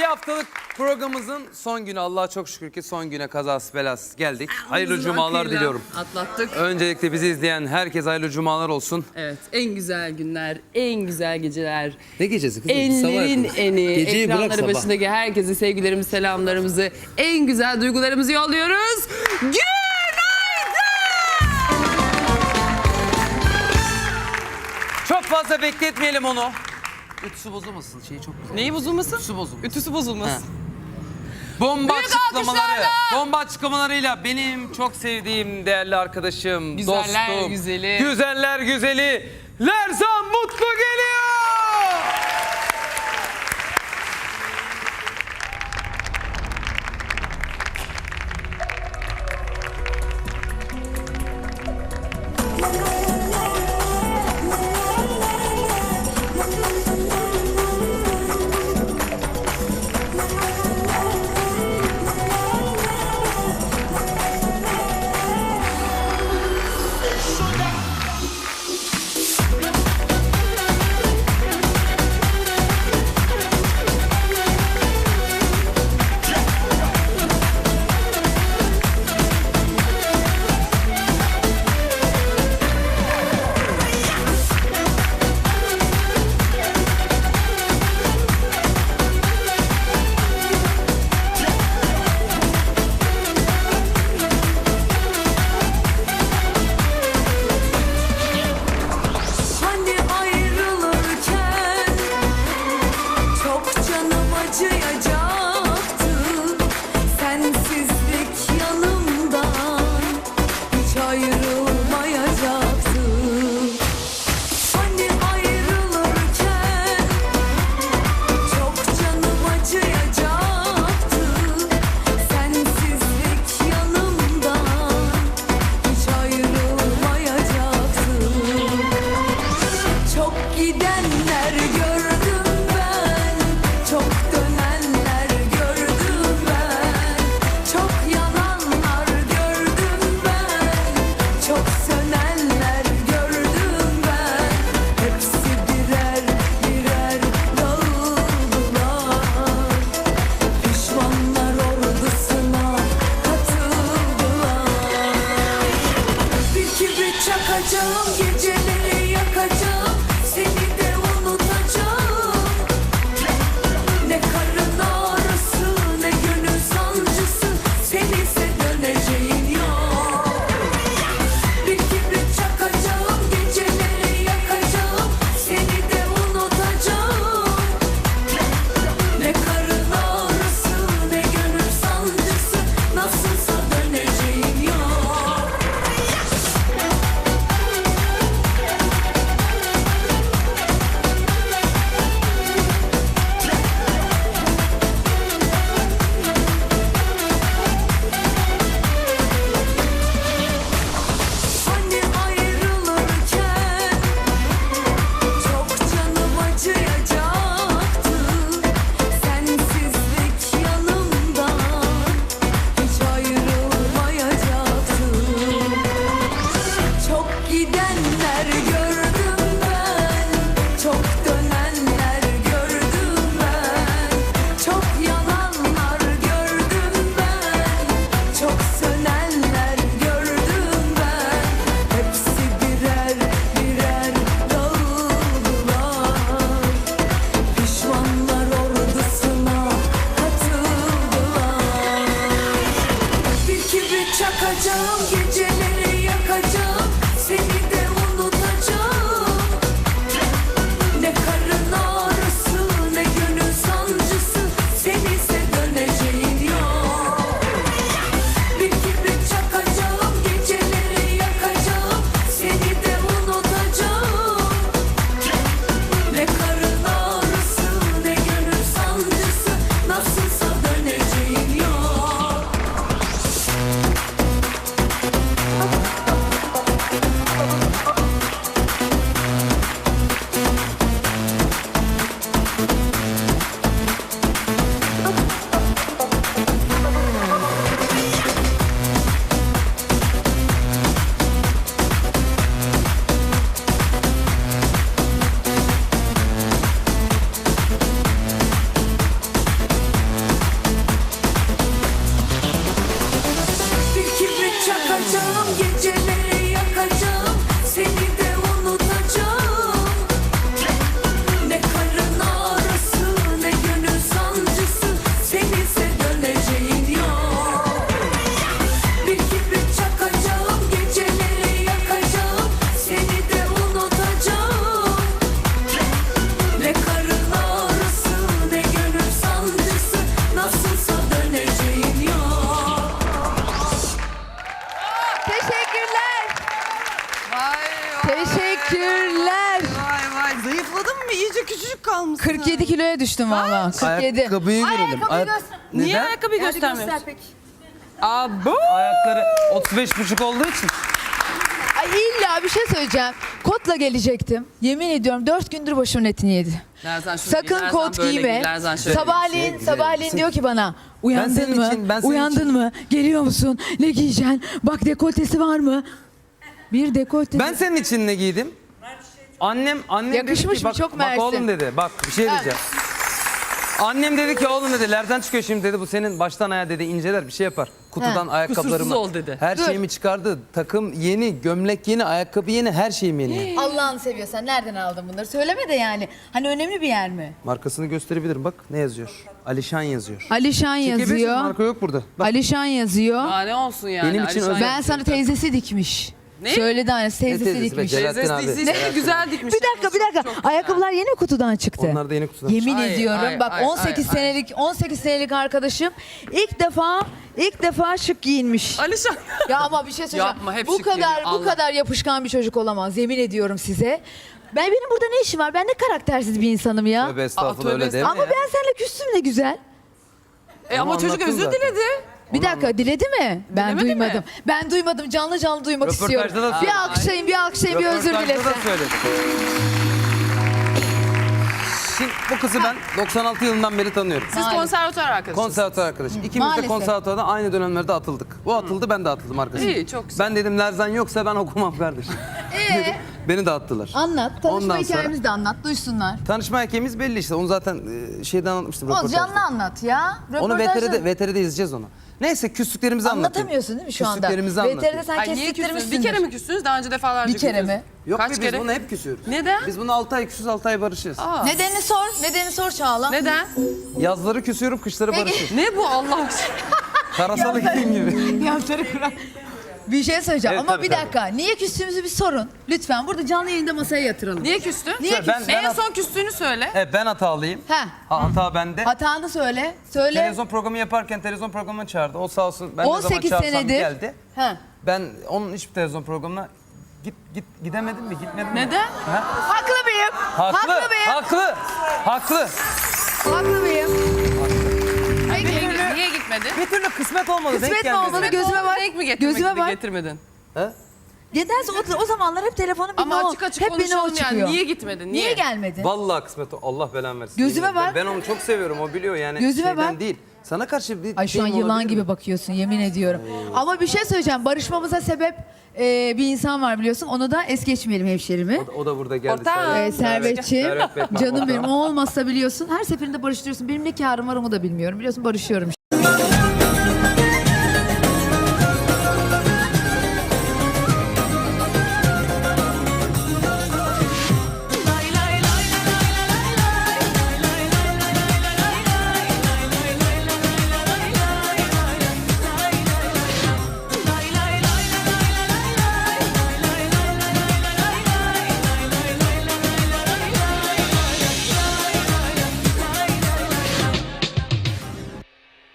Bir haftalık programımızın son günü Allah'a çok şükür ki son güne kazası belası geldik. Hayırlı cumalar hakkıyla diliyorum. Atlattık. Öncelikle bizi izleyen herkes hayırlı cumalar olsun. Evet en güzel günler, en güzel geceler. Ne gecesi kızım? Enlerin eni, Geceyi bırak ekranları sabah. başındaki herkese sevgilerimizi, selamlarımızı, en güzel duygularımızı yolluyoruz. Günaydın! Çok fazla bekletmeyelim onu. Ütüsü bozulmasın. Şeyi çok güzel. Neyi bozulmasın? Ütüsü bozulmasın. Ütüsü bozulmasın. Bomba Büyük açıklamaları. alkışlarla. Bomba açıklamalarıyla benim çok sevdiğim değerli arkadaşım, Güzeller dostum. güzeli. Güzeller güzeli. Lerzan Mutlu geliyor. yakacağım geceleri yakacağım. Kocacağım geceleri 47 kiloya düştüm valla. 47. Ayakkabıyı görelim. Ayak- Niye Neden? ayakkabıyı göstermiyorsun? peki. Abo. Ayakları 35 buçuk olduğu için. Ay illa bir şey söyleyeceğim. Kotla gelecektim. Yemin ediyorum 4 gündür başımın etini yedi. Lerzan şöyle Sakın giy, Lerzan kot böyle giyme. giy, Lerzan şöyle. Sabahleyin, Güzel, sabahleyin diyor ki bana uyandın senin mı? için- ben senin uyandın için- mı? Geliyor musun? Ne giyeceksin? Bak dekoltesi var mı? Bir dekoltesi. Ben senin için ne giydim? Annem annem Yakışmış dedi ki, mı? bak, Çok bak mersi. oğlum dedi. Bak bir şey diyeceğim. Annem dedi ki oğlum dedi lerden çıkıyor şimdi dedi bu senin baştan ayağa dedi inceler bir şey yapar. Kutudan ayakkabılarımı. Kusursuz ol dedi. Her Dur. şeyimi çıkardı. Takım yeni, gömlek yeni, ayakkabı yeni, her şeyim yeni. Allah'ını seviyorsan nereden aldın bunları? Söyleme de yani. Hani önemli bir yer mi? Markasını gösterebilirim bak ne yazıyor. Alişan yazıyor. Alişan Çekebilirsin, yazıyor. Marka yok burada. Bak Alişan yazıyor. Daha ne olsun yani. Benim için Alişan özel- Ben sana teyzesi dikmiş. Ne? Söyledi Ne teyzesi teyzesi be, dikmiş. Abi. dizisi de güzel dikmiş. Bir dakika bir dakika. Çok güzel. Ayakkabılar yeni mi kutudan çıktı? onlar da yeni kutudan. Yemin Ay, ediyorum ay, bak ay, 18 ay, ay. senelik 18 senelik arkadaşım ilk defa ilk defa şık giyinmiş. Alişan. ya ama bir şey söyleyeceğim. Yapma, hep bu şık kadar bu Allah. kadar yapışkan bir çocuk olamaz yemin ediyorum size. Ben benim burada ne işim var? Ben ne karaktersiz bir insanım ya. Tövbe estağfurullah tövbe öyle deme Ama ya. ben seninle küstüm ne güzel. E ama Onu çocuk anlattın özür zaten. diledi. Bir dakika diledi mi? Ben Dilemedi duymadım. mi? Ben duymadım. Canlı canlı duymak Röportajda istiyorum. da Bir alkışlayın, bir alkışlayın, bir özür Röportajda dilesin. da. Şimdi bu kızı ben 96 yılından beri tanıyorum. Siz Maalesef. konservatuar arkadaşısınız. Konservatuar arkadaşı. İkimiz de Maalesef. konservatuarda aynı dönemlerde atıldık. O atıldı ben de atıldım arkadaşım. İyi, çok güzel. Ben dedim Lerzan yoksa ben okumam kardeşim. Ee, Beni de attılar. anlat. Tanışma Ondan sonra- hikayemizi de anlat. Duysunlar. Tanışma hikayemiz belli işte. Onu zaten e, şeyden anlatmıştım O röportajda. canlı anlat ya. Onu Röportajda- VTR'de, VTR'de izleyeceğiz onu. Neyse küslüklerimizi anlatayım. Anlatamıyorsun değil mi şu anda? Küslüklerimizi anlatayım. VTR'de sen Ay niye küstünüz? Bir kere mi küstünüz? Daha önce defalarca Bir kere küstünüz. mi? Yok Kaç be, biz kere? bunu hep küsüyoruz. Neden? Biz bunu 6 ay küsüz 6 ay barışıyoruz. Aa, Nedenini sor. Nedenini sor Çağla. Neden? Yazları küsüyorum kışları Peki. barışıyoruz. Ne bu Allah aşkına? Karasalı gideyim gibi. Yazları kuran. Bir şey söyleyeceğim Evet, ama tabii, bir tabii. dakika. Niye küstüğümüzü bir sorun. Lütfen burada canlı yayında masaya yatıralım. Niye küstün? Niye ben- küstün? En son küstüğünü söyle. Evet ben hatalıyım. Ha, hata bende. Hatanı söyle. Söyle. Televizyon programı yaparken televizyon programına çağırdı. O sağ olsun ben ne zaman 18 çağırsam senedir. geldi. Ha. Ben onun hiçbir televizyon programına git git gidemedim mi? Gitmedim mi? Neden? Ha? Haklı mıyım? Haklı. mıyım? Haklı. Haklı. Haklı mıyım? Gitmedin? Bir türlü kısmet olmadı. denk Kısmet mi olmadı? Gözüme bak. Denk mi getirmek Gözüme bak. getirmedin? Ha? Nedense o, o zamanlar hep telefonum bir Ama no- açık açık hep bir no çıkıyor. yani. Niye gitmedin? Niye? Niye gelmedin? Vallahi kısmet Allah belanı versin. Gözüme bak. Ben onu çok seviyorum. O biliyor yani. Gözüme şeyden bak. değil. Sana karşı bir Ay şu an yılan gibi mi? bakıyorsun yemin ediyorum. Ama bir şey söyleyeceğim. Barışmamıza sebep e, bir insan var biliyorsun. Onu da es geçmeyelim hemşerimi. O da, o da burada geldi. Ortağım. Servet. Ee, Servetçi. Servet Bekmez, Canım benim. O olmazsa biliyorsun her seferinde barıştırıyorsun. Benim ne karım var onu da bilmiyorum. Biliyorsun barışıyorum